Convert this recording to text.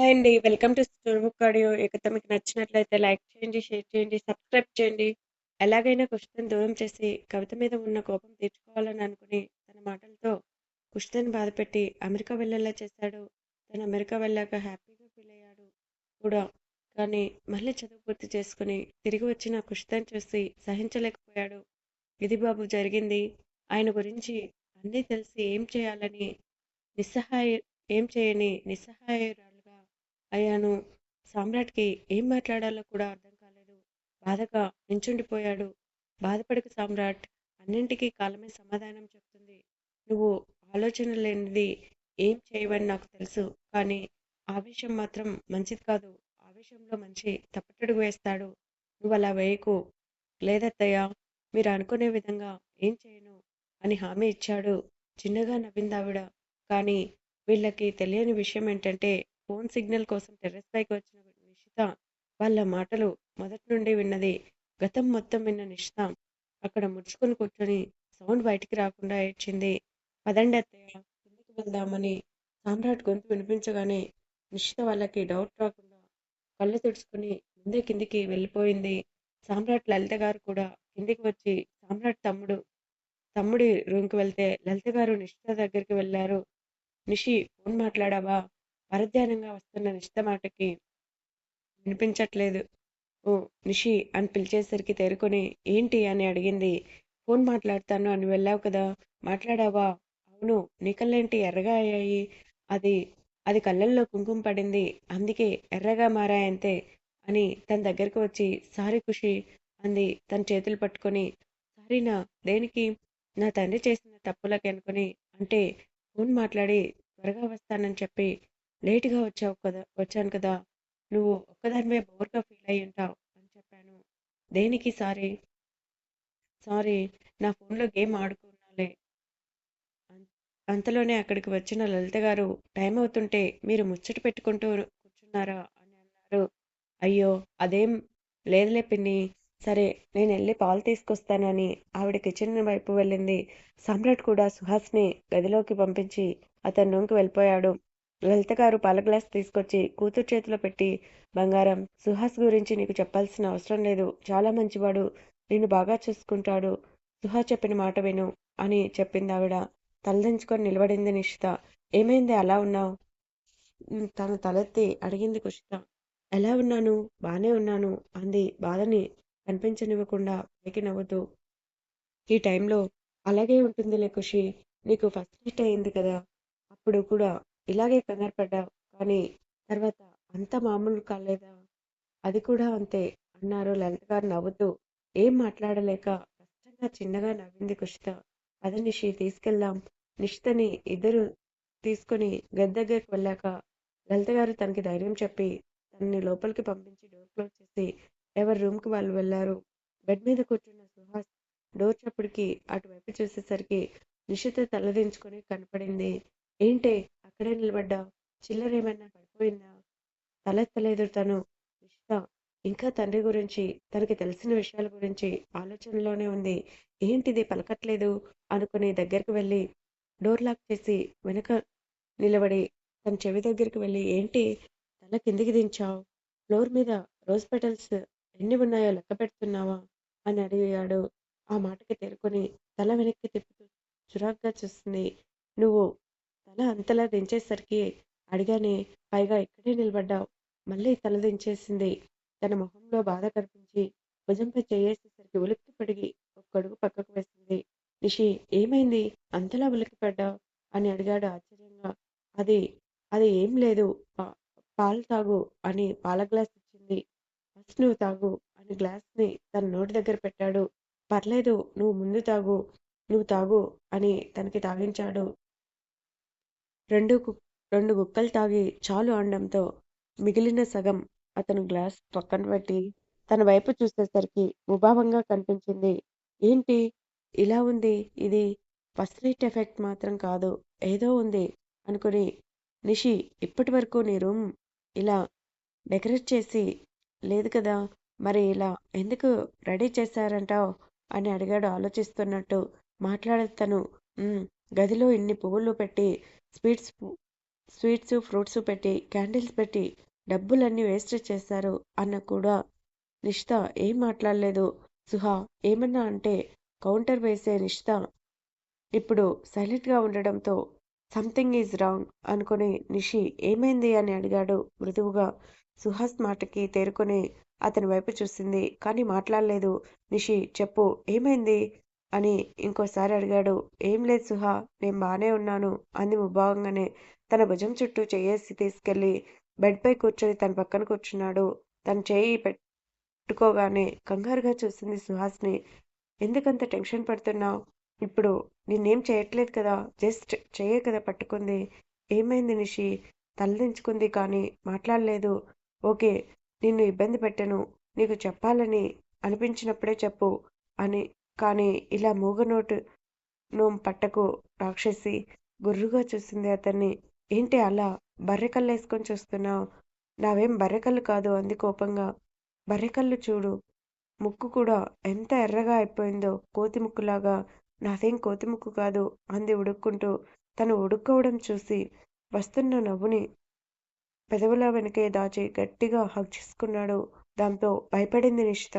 Hi అండి. Welcome to story book audio. ఈ మీకు నచ్చినట్లయితే లైక్ చేయండి, షేర్ చేయండి, సబ్స్క్రైబ్ చేయండి. ఎలాగైనా కుష్తని దూరం చేసి కవిత మీద ఉన్న కోపం తీర్చుకోవాలని అనుకుని తన మాటలతో కుష్తని బాధపెట్టి అమెరికా వెళ్ళేలా చేశాడు. తను అమెరికా వెళ్ళాక హ్యాపీగా ఫీల్ అయ్యాడు కూడా. కానీ మళ్ళీ చదువు పూర్తి చేసుకుని తిరిగి వచ్చిన కుష్తని చూసి సహించలేకపోయాడు. ఇది బాబు జరిగింది. ఆయన గురించి అన్నీ తెలిసి ఏం చేయాలని నిస్సహాయ ఏం చేయని నిస్సహాయురాలుగా అయ్యాను. సామ్రాట్‌కి ఏం మాట్లాడాలో కూడా అర్థం కాలేదు. బాధగా నించుండిపోయాడు. బాధపడకు సామ్రాట్. అన్నింటికీ కాలమే సమాధానం చెప్తుంది. నువ్వు ఆలోచన లేనిది ఏం చేయవని నాకు తెలుసు. కానీ ఆవేశం మాత్రం మంచిది కాదు. ఆవేశంలో మనిషి తప్పటడుగు వేస్తాడు. నువ్వు అలా వేయకు. లేదత్తయ్య మీరు అనుకునే విధంగా ఏం చేయను అని హామీ ఇచ్చాడు. చిన్నగా నవ్విందావిడ. కానీ వీళ్ళకి తెలియని విషయం ఏంటంటే ఫోన్ సిగ్నల్ కోసం టెర్రస్ పైకి వచ్చిన నిషిత వాళ్ళ మాటలు మొదటి నుండి విన్నది. గతం మొత్తం విన్న నిషిత అక్కడ ముడుచుకొని కూర్చొని సౌండ్ బయటికి రాకుండా ఏడ్చింది. పదండి అత్తయ్య కిందికి వెళ్దామని సామ్రాట్ గొంతు వినిపించగానే నిషిత వాళ్ళకి డౌట్ రాకుండా కళ్ళు తుడుచుకుని ముందే కిందికి వెళ్ళిపోయింది. సామ్రాట్ లలిత గారు కూడా కిందికి వచ్చి సామ్రాట్ తమ్ముడు తమ్ముడి రూమ్కి వెళ్తే లలిత గారు నిషిత దగ్గరికి వెళ్ళారు. నిషి ఫోన్ మాట్లాడావా? పరధ్యానంగా వస్తున్న నిష్ట మాటకి వినిపించట్లేదు. ఓ నిషి అని పిలిచేసరికి తేరుకొని ఏంటి అని అడిగింది. ఫోన్ మాట్లాడతాను అని వెళ్ళావు కదా! మాట్లాడావా? అవును. నీకళ్ళేంటి ఎర్రగా అయ్యాయి? అది అది కళ్ళల్లో కుంకుమ పడింది. అందుకే ఎర్రగా మారాయంతే అని తన దగ్గరకు వచ్చి సారీ ఖుషి అంది తన చేతులు పట్టుకొని. సారీనా? దేనికి? నా తండ్రి చేసిన తప్పులకి అనుకుని అంటే ఫోన్ మాట్లాడి త్వరగా వస్తానని చెప్పి లేటుగా వచ్చావు కదా వచ్చాను కదా! నువ్వు ఒక్కదానివే బోర్‌గా ఫీల్ అయ్యి ఉంటావు అని చెప్పాను. దేనికి సారీ? సారీ నా ఫోన్‌లో గేమ్ ఆడుకున్నాలే. అంతలోనే అక్కడికి వచ్చిన లలిత గారు టైం అవుతుంటే మీరు ముచ్చట పెట్టుకుంటూ కూర్చున్నారా అని అన్నారు. అయ్యో! అదేం లేదులే పిన్ని. సరే నేను వెళ్ళి పాలు తీసుకొస్తానని ఆవిడ కిచెన్ వైపు వెళ్ళింది. సమ్రాట్ కూడా సుహాస్‌ని గదిలోకి పంపించి అతని రూమ్‌కి వెళ్ళిపోయాడు. లలిత గారు పాల గ్లాస్ తీసుకొచ్చి కూతురు చేతిలో పెట్టి బంగారం సుహాస్ గురించి నీకు చెప్పాల్సిన అవసరం లేదు. చాలా మంచివాడు. నిన్ను బాగా చూసుకుంటాడు. సుహాస్ చెప్పిన మాట విను అని చెప్పింది ఆవిడ తలదించుకొని నిలబడింది నిషిత. ఏమైంది అలా ఉన్నావు? తను తలెత్తి అడిగింది కుషిత. ఎలా ఉన్నాను? బానే ఉన్నాను అంది బాధని కనిపించనివ్వకుండా పైకి నవ్వుతూ. ఈ టైంలో అలాగే ఉంటుందిలే ఖుషి నీకు ఫస్ట్ నైట్ అయింది కదా! అప్పుడు కూడా ఇలాగే కంగారు పడ్డావు. కానీ తర్వాత అంత మామూలు కాలేదా? అది కూడా అంతే అన్నారు లలిత గారు నవ్వుతూ. ఏం మాట్లాడలేక కష్టంగా చిన్నగా నవ్వింది కుషిత. పద నిషి తీసుకెళ్దాం. నిషితని ఇద్దరు తీసుకుని గది దగ్గరికి వెళ్ళాక లలిత గారు తనకి ధైర్యం చెప్పి తనని లోపలికి పంపించి డోర్ క్లోజ్ చేసి ఎవరి రూమ్‌కి వాళ్ళు వెళ్ళారు బెడ్ మీద కూర్చున్న సుహాస్ డోర్ చప్పుడికి అటువైపు చూసేసరికి నిషిత తలదించుకొని కనపడింది. ఏంటే అక్కడే నిలబడ్డావు? చిల్లరేమైనా పడిపోయిందా? తలెత్తలేదు తను. ఇంకా తండ్రి గురించి, తనకి తెలిసిన విషయాల గురించి ఆలోచనలోనే ఉంది. ఏంటిది పలకట్లేదు అనుకుని దగ్గరికి వెళ్ళి డోర్ లాక్ చేసి వెనక నిలబడి తన చెవి దగ్గరికి వెళ్ళి ఏంటి తల కిందికి దించావు? ఫ్లోర్ మీద రోజ్ పెటల్స్ ఎన్ని ఉన్నాయో లెక్క పెడుతున్నావా? అని అడిగాడు. ఆ మాటకి తేరుకొని తల వెనక్కి తిప్పుతూ చిరాగ్గా చూస్తుంది. నువ్వు తల అంతలా దించేసరికి అడిగానే పైగా ఇక్కడే నిలబడ్డావు. మళ్ళీ తల దించేసింది. తన మొహంలో బాధ కనిపించి భుజంపై చేయేసేసరికి ఉలిక్కి పడిగి ఒక్కడుగు పక్కకు వేసింది. నిషి ఏమైంది? అంతలా ఉలిక్కిపడ్డావు? అని అడిగాడు ఆశ్చర్యంగా. అది అది ఏం లేదు. పాలు తాగు అని పాల గ్లాస్ ఇచ్చింది. ఫస్ట్ నువ్వు తాగు అని గ్లాస్‌ని తన నోటి దగ్గర పెట్టాడు. పర్లేదు నువ్వు ముందు తాగు. నువ్వు తాగు అని తనకి తాగించాడు. రెండు రెండు గుక్కలు తాగి చాలు అనడంతో మిగిలిన సగం అతను గ్లాస్ పక్కన పెట్టి తన వైపు చూసేసరికి ముభావంగా కనిపించింది. ఏంటి ఇలా ఉంది ఇది? ఫస్ట్ నైట్ ఎఫెక్ట్ మాత్రం కాదు. ఏదో ఉంది అనుకుని నిషి ఇప్పటి వరకు నీ రూమ్ ఇలా డెకరేట్ చేసి లేదు కదా! మరి ఇలా ఎందుకు రెడీ చేశారంటావు అని అడిగాడు ఆలోచిస్తున్నట్టు. మాట్లాడదు తను. గదిలో ఇన్ని పువ్వులు పెట్టి స్వీట్స్ స్వీట్స్ ఫ్రూట్స్ పెట్టి క్యాండిల్స్ పెట్టి డబ్బులన్నీ వేస్ట్ చేశారు అన్న కూడా నిషిత ఏం మాట్లాడలేదు. సుహా ఏమన్నా అంటే కౌంటర్ వేసే నిష్త ఇప్పుడు సైలెంట్గా ఉండడంతో సంథింగ్ ఈజ్ రాంగ్ అనుకుని నిషి ఏమైంది అని అడిగాడు మృదువుగా. సుహాస్ మాటకి తేరుకొని అతని వైపు చూసింది కానీ మాట్లాడలేదు. నిషి చెప్పు ఏమైంది? అని ఇంకోసారి అడిగాడు. ఏం లేదు సుహా నేను బాగానే ఉన్నాను అంది ముభావంగానే. తన భుజం చుట్టూ చేయేసి తీసుకెళ్ళి బెడ్పై కూర్చొని తన పక్కన కూర్చున్నాడు. తన చేయి పెట్టుకోగానే కంగారుగా చూసింది సుహాస్ని. ఎందుకంత టెన్షన్ పడుతున్నావు? ఇప్పుడు నిన్నేం చేయట్లేదు కదా జస్ట్ చెయ్యే కదా పట్టుకుంది. ఏమైంది నిషి? తలదించుకుంది కానీ మాట్లాడలేదు. ఓకే నిన్ను ఇబ్బంది పెట్టను. నీకు చెప్పాలని అనిపించినప్పుడే చెప్పు అని కానీ ఇలా మూగనోటు నోం పట్టకు రాక్షసి గుర్రుగా చూసింది అతన్ని. ఏంటి అలా? బర్రెకళ్ళు వేసుకొని చూస్తున్నావు? నావేం బర్రెకళ్ళు కాదు అంది కోపంగా. బర్రెకళ్ళు చూడు ముక్కు కూడా ఎంత ఎర్రగా అయిపోయిందో కోతి ముక్కులాగా. నాదేం కోతి ముక్కు కాదు అంది ఉడుక్కుంటూ. తను ఉడుక్కోవడం చూసి వస్తున్న నవ్వుని పెదవుల వెనకే దాచి గట్టిగా హగ్ చేసుకున్నాడు. దాంతో భయపడింది నిషిత.